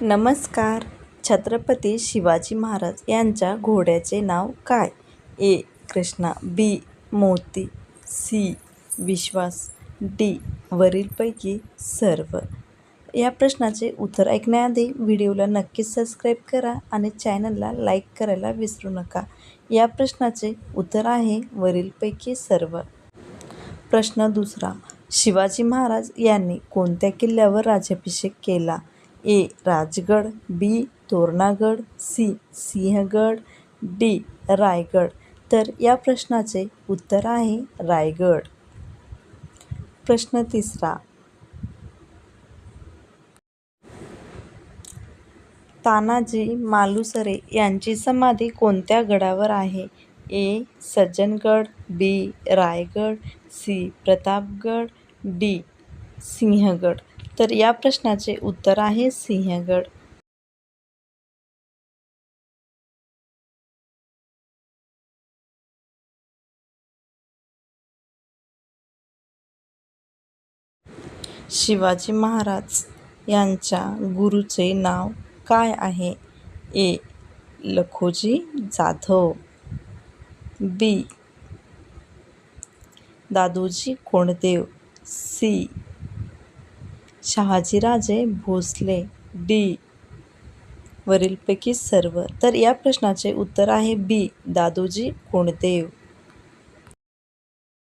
नमस्कार. छत्रपती शिवाजी महाराज यांच्या घोड्याचे नाव काय? ए. कृष्णा बी. मोती सी. विश्वास डी. वरीलपैकी सर्व. या प्रश्नाचे उत्तर ऐकण्याआधी व्हिडिओला नक्कीच सबस्क्राईब करा आणि चॅनलला लाईक करायला विसरू नका. या प्रश्नाचे उत्तर आहे वरीलपैकी सर्व. प्रश्न दुसरा. शिवाजी महाराज यांनी कोणत्या किल्ल्यावर राज्याभिषेक केला? A Rajgad B Torangad C Sinhagad D Raigad. तर या प्रश्नाचे उत्तर आहे रायगड. प्रश्न तिसरा. तानाजी मालुसरे यांची समाधी कोणत्या गडावर आहे? A Sajjangad B Raigad C Pratapgad D Sinhagad. तर या प्रश्नाचे उत्तर आहे सिंहगड. शिवाजी महाराज यांच्या गुरुचे नाव काय आहे? A. Lakhoji Jadhav. B. Dadoji Konddev. C. Shahajiraje Bhosale D. वरीलपैकी सर्व. तर या प्रश्नाचे उत्तर आहे बी. दादोजी कोंडदेव.